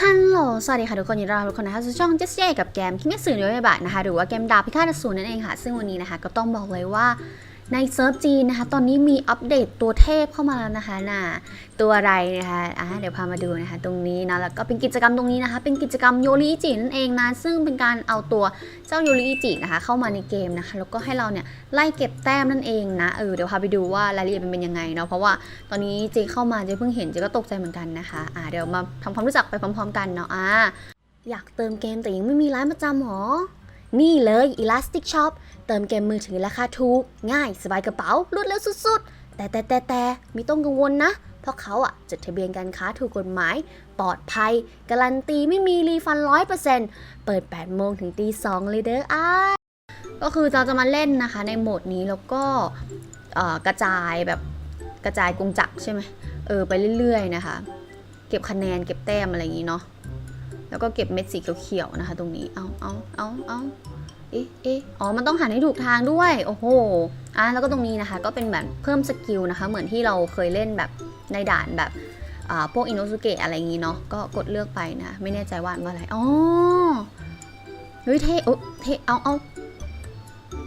ฮัลโหล สวัสดีค่ะทุกคนยินดีต้อนรับทุกคนนะคะสู่ช่องเจสเจกับเกมคิเมสึโนยบะนะคะ หรือว่าเกมดาบพิฆาตอสูรนั่นเองค่ะ ซึ่งวันนี้นะคะ ก็ต้องบอกเลยว่า ในเซิร์ฟจีนนะคะ ตอนนี้มีอัปเดตตัวเทพเข้ามาแล้วนะคะน่ะตัวอะไรนะคะอะเดี๋ยวพามาดูนะคะ ตรงนี้นะแล้วก็เป็นกิจกรรมตรงนี้นะคะ เป็นกิจกรรมโยริอิจินั่นเองนะ ซึ่งเป็นการเอาตัวเจ้าโยริอิจินะคะ เข้ามาในเกมนะคะ แล้วก็ให้เราเนี่ยไล่เก็บแต้มนั่นเองนะ เออ เดี๋ยวพาไปดูว่ารายละเอียดมันเป็นยังไงเนาะ เพราะว่าตอนนี้เจเข้ามาเจเพิ่งเห็นเจก็ตกใจเหมือนกันนะคะ อ่าเดี๋ยวมาทำความรู้จักไปพร้อม ๆ กันเนาะ อ่าอยากเติมเกมแต่ยังไม่มีร้านประจำหรอ นี่เลย Elastic Shop เติมเกมมือถือราคาถูก ง่ายสบายกระเป๋ารวดเร็วสุดๆ แต่แต่แต่แต่มีต้องกังวลนะ เพราะเขาอะจดทะเบียนการค้าถูกกฎหมาย ปลอดภัย การันตีไม่มีรีฟันร้อยเปอร์เซ็นต์เปิด 8 โมงถึงตี2เลยเด้ออ้าก็คือเราจะมาเล่นนะคะในโหมดนี้แล้วก็กระจายแบบกระจายกงจักรใช่ไหมเออไปเรื่อยๆนะคะ เก็บคะแนนเก็บแต้มอะไรอย่างนี้เนาะ แล้วก็เก็บเม็ดสีเขียวๆนะคะ ตรงนี้ เอาเอาเอาเอาเอ๊ะเอ๊ะอ๋อ มันต้องหันให้ถูกทางด้วย โอ้โห อะ แล้วก็ตรงนี้นะคะ ก็เป็นแบบเพิ่มสกิลนะคะ เหมือนที่เราเคยเล่นแบบในด่านแบบอ่าพวกอินโนสุเกะอะไรอย่างนี้เนาะ ก็กดเลือกไปนะ ไม่แน่ใจว่าอ่านว่าอะไร อ๋อ เฮ้ยเท่โอ้เท่เอาเอา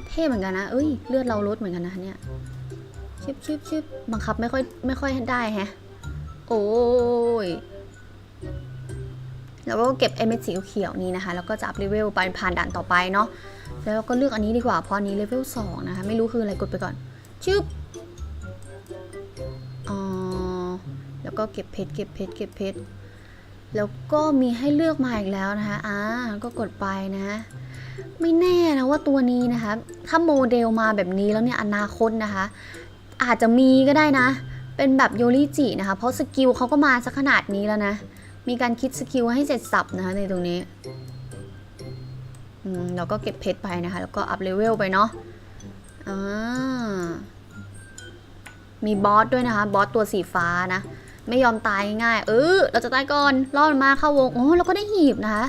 เท่เหมือนกันนะ เอ้ย เลือดเราลดเหมือนกันนะเนี่ยชิบชิบชิบบังคับไม่ค่อยไม่ค่อยได้แฮะ โอ้ย แล้วก็เก็บไอเม็ดสีเขียวนี้นะคะ แล้วก็จะอัพเลเวลไปผ่านด่านต่อไปเนาะ แล้วก็เลือกอันนี้ดีกว่า เพราะอันนี้เลเวล2นะคะ ไม่รู้คืออะไรกดไปก่อน ชึบอ๋อ แล้วก็เก็บเพชร เก็บเพชร เก็บเพชร แล้วก็มีให้เลือกมาอีกแล้วนะคะ อ่า ก็กดไปนะไม่แน่นะว่าตัวนี้นะคะ ถ้าโมเดลมาแบบนี้แล้วเนี่ยอนาคตนะคะ อาจจะมีก็ได้นะ เป็นแบบโยริจินะคะ เพราะสกิลเขาก็มาสักขนาดนี้แล้วนะ มีการคิดสกิลให้เสร็จสับนะคะในตรงนี้อืมเราก็เก็บเพชรไปนะคะ แล้วก็อัพเลเวลไปเนาะอ่ามีบอสด้วยนะคะ บอสตัวสีฟ้านะ ไม่ยอมตายง่าย เออ เราจะตายก่อน รอดมาเข้าวง โอ้เราก็ได้หีบนะคะ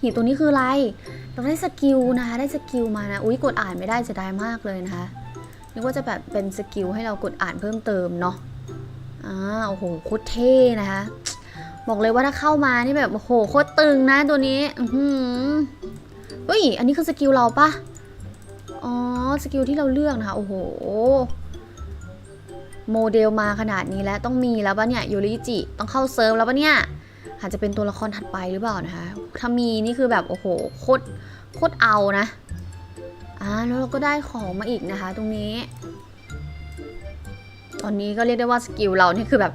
หีบตัวนี้คืออะไร เราได้สกิลนะคะ ได้สกิลมานะ อุ้ยกดอ่านไม่ได้จะได้มากเลยนะคะ นึกว่าจะแบบเป็นสกิลให้เรากดอ่านเพิ่มเติมเนาะ อ่า โอ้โห โคตรเท่นะคะ บอกเลยว่าถ้าเข้ามานี่แบบโอ้โหโคตรตึงนะตัวนี้อือเฮ้ย อันนี้คือสกิลเราปะอ๋อ สกิลที่เราเลือกนะคะ โอ้โห โมเดลมาขนาดนี้แล้วต้องมีแล้วปะเนี่ยยูริจิ ต้องเข้าเซิร์ฟแล้วปะเนี่ย อาจจะเป็นตัวละครถัดไปหรือเปล่านะคะ ถ้ามีนี่คือแบบโอ้โหโคตรโคตรเอานะ อ่า แล้วเราก็ได้ของมาอีกนะคะ ตรงนี้ ตอนนี้ก็เรียกได้ว่าสกิลเรานี่คือแบบ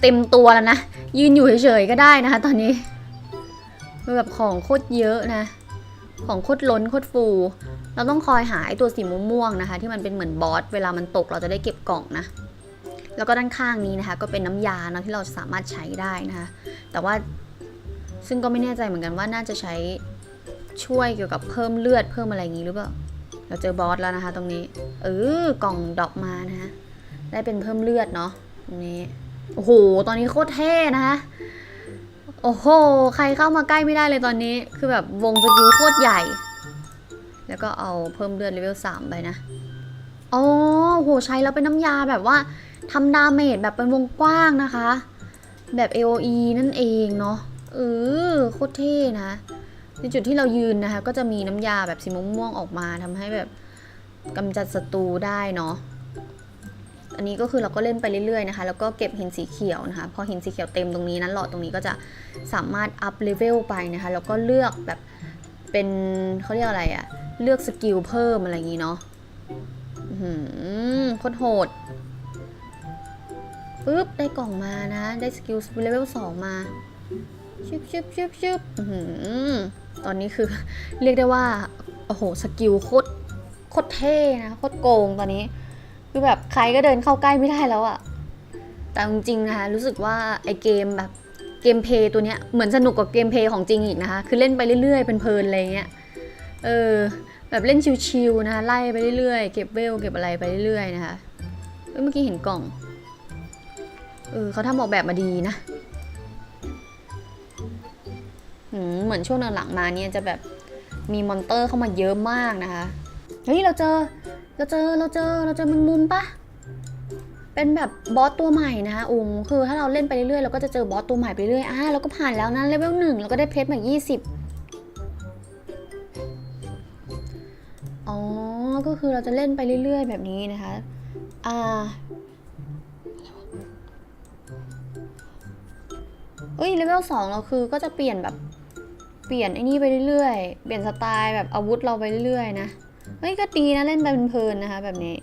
เต็มตัวแล้วนะ ยืนอยู่เฉยๆก็ได้นะคะ ตอนนี้แบบของโคตรเยอะนะ ของโคตรล้นโคตรฟู เราต้องคอยหาไอตัวสีม่วงๆนะคะ ที่มันเป็นเหมือนบอสเวลามันตกเราจะได้เก็บกล่องนะแล้วก็ด้านข้างนี้นะคะ ก็เป็นน้ำยาเนาะที่เราสามารถใช้ได้นะคะ แต่ว่าซึ่งก็ไม่แน่ใจเหมือนกันว่าน่าจะใช้ช่วยเกี่ยวกับเพิ่มเลือดเพิ่มอะไรอย่างนี้หรือเปล่าเราเจอบอสแล้วนะคะ ตรงนี้ เออกล่องดอกมานะคะได้เป็นเพิ่มเลือดเนาะตรงนี้ โอ้โห ตอนนี้โคตรเท่นะคะ โอ้โห ใครเข้ามาใกล้ไม่ได้เลยตอนนี้ คือแบบวงสกิลโคตรใหญ่ แล้วก็เอาเพิ่มเลือดเลเวล3ไปนะ อ๋อโห ใช้แล้วเป็นน้ำยาแบบว่าทำดาเมจแบบเป็นวงกว้างนะคะ แบบ AOE นั่นเองเนาะ เออ โคตรเท่นะในจุดที่เรายืนนะคะ ก็จะมีน้ำยาแบบสีม่วงๆออกมาทำให้แบบกำจัดศัตรูได้เนาะ อันนี้ก็คือเราก็เล่นไปเรื่อยๆนะคะ แล้วก็เก็บหินสีเขียวนะคะ พอหินสีเขียวเต็มตรงนี้นั้นหลอดตรงนี้ก็จะสามารถอัพเลเวลไปนะคะ แล้วก็เลือกแบบเป็นเขาเรียกอะไรอะเลือกสกิลเพิ่มอะไรอย่างนี้เนาะอื้อหือโคตรโหดปึ๊บ ได้กล่องมานะ ได้สกิลเลเวลสองมาชึบชึบชึบชึบอื้อหือตอนนี้คือ เรียกได้ว่า โอ้โห สกิลโคตรโคตรเท่นะ โคตรโกงตอนนี้ คือแบบใครก็เดินเข้าใกล้ไม่ได้แล้วอะแต่จริงๆนะคะรู้สึกว่าไอเกมแบบเกมเพย์ตัวเนี้ยเหมือนสนุกกว่าเกมเพย์ของจริงอีกนะคะ คือเล่นไปเรื่อยๆเป็นเพลินอะไรเงี้ย เออแบบเล่นชิวๆนะคะไล่ไปเรื่อยๆเก็บเวลเก็บอะไรไปเรื่อยๆนะคะเอ้ยเมื่อกี้เห็นกล่อง เออเขาทำออกแบบมาดีนะเหมือนช่วงหลังๆมาเนี่ยจะแบบมีมอนเตอร์เข้ามาเยอะมากนะคะ เฮ้ยเราเจอ เราเจอเราเจอเราเจอแมงมุมปะเป็นแบบบอสตัวใหม่นะคะอุงคือถ้าเราเล่นไปเรื่อยๆเราก็จะเจอบอสตัวใหม่ไปเรื่อยอ่าเราก็ผ่านแล้วนะเลเวลหนึ่งเราก็ได้เพชรมา20อ๋อ ก็คือเราจะเล่นไปเรื่อยๆ แบบนี้นะคะ อ่าเอ้ยเลเวลสองเราคือก็จะเปลี่ยนแบบเปลี่ยนไอ้นี่ไปเรื่อยๆ เปลี่ยนสไตล์แบบอาวุธเราไปเรื่อยๆ นะ เฮ้ยก็ดีนะเล่นไปเพลินๆนะคะ แบบนี้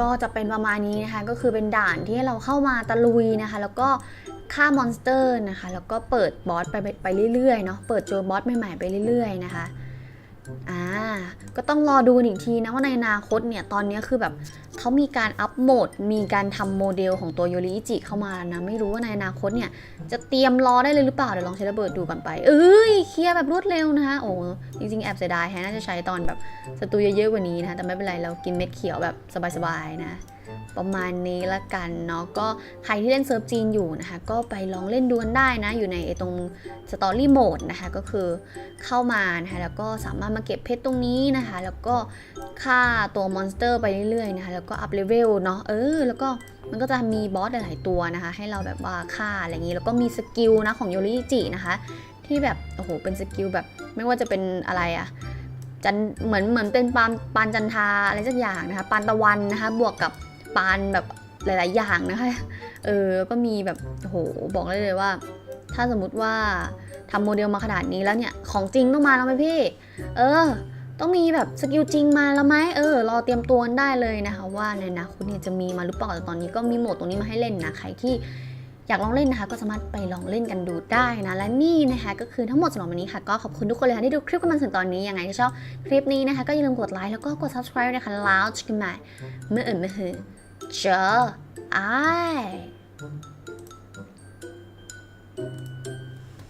ก็จะเป็นประมาณนี้นะคะ ก็คือเป็นด่านที่เราเข้ามาตะลุยนะคะ แล้วก็ฆ่ามอนสเตอร์นะคะ แล้วก็เปิดบอสไปไปไปเรื่อยๆเนาะเปิดเจอบอสใหม่ๆไปเรื่อยๆนะคะ อ่า ก็ต้องรอดูอีกทีนะว่าในอนาคตเนี่ย ตอนนี้คือแบบเขามีการอัปโหมด มีการทำโมเดลของตัวโยริอิจิเข้ามานะ ไม่รู้ว่าในอนาคตเนี่ย จะเตรียมรอได้เลยหรือเปล่า เดี๋ยวลองใช้ระเบิดดูก่อนไป เอ้ย เคลียร์แบบรวดเร็วนะคะ โอ้จริงๆ แอบเสียดายแฮะน่าจะใช้ตอนแบบศัตรูเยอะๆกว่านี้นะคะแต่ไม่เป็นไร เรากินเม็ดเขียวแบบสบายๆนะ ประมาณนี้ละกันเนาะก็ใครที่เล่นเซิร์ฟจีนอยู่นะคะ ก็ไปลองเล่นดูกันได้นะ อยู่ในตรงสตอรี่โหมดนะคะ ก็คือเข้ามานะคะแล้วก็สามารถมาเก็บเพชรตรงนี้นะคะ แล้วก็ฆ่าตัวมอนสเตอร์ไปเรื่อยๆนะคะ แล้วก็อัพเลเวลเนาะเออ แล้วก็มันก็จะมีบอสหลายๆตัวนะคะ ให้เราแบบว่าฆ่าอะไรอย่างนี้ แล้วก็มีสกิลนะของโยริจินะคะ ที่แบบโอ้โหเป็นสกิลแบบไม่ว่าจะเป็นอะไรอะจันเหมือนเหมือนเป็นปานปานจันทาอะไรสักอย่างนะคะ ปานตะวันนะคะ บวกกับ ปานแบบหลาย ๆ อย่างนะคะ เออ ก็มีแบบโห บอกได้เลยว่า ถ้าสมมติว่าทำโมเดลมาขนาดนี้แล้วเนี่ย ของจริงต้องมาแล้วไหมพี่ เออ ต้องมีแบบสกิลจริงมาแล้วไหมเออ รอเตรียมตัวกันได้เลยนะคะ ว่าในอนาคตเนี่ยจะมีมาหรือเปล่า แต่ตอนนี้ก็มีโหมดตรงนี้มาให้เล่นนะ ใครที่อยากลองเล่นนะคะ ก็สามารถไปลองเล่นกันดูได้นะ และนี่นะคะ ก็คือทั้งหมดสำหรับวันนี้ค่ะ ก็ขอบคุณทุกคนเลยค่ะที่ดูคลิปกันมาถึงตอนนี้ ยังไงที่ชอบคลิปนี้นะคะ ก็อย่าลืมกดไลค์แล้วก็กด subscribe นะคะแล้วเจอกันใหม่เมื่ออื่นเมื่อหือ เจอไอ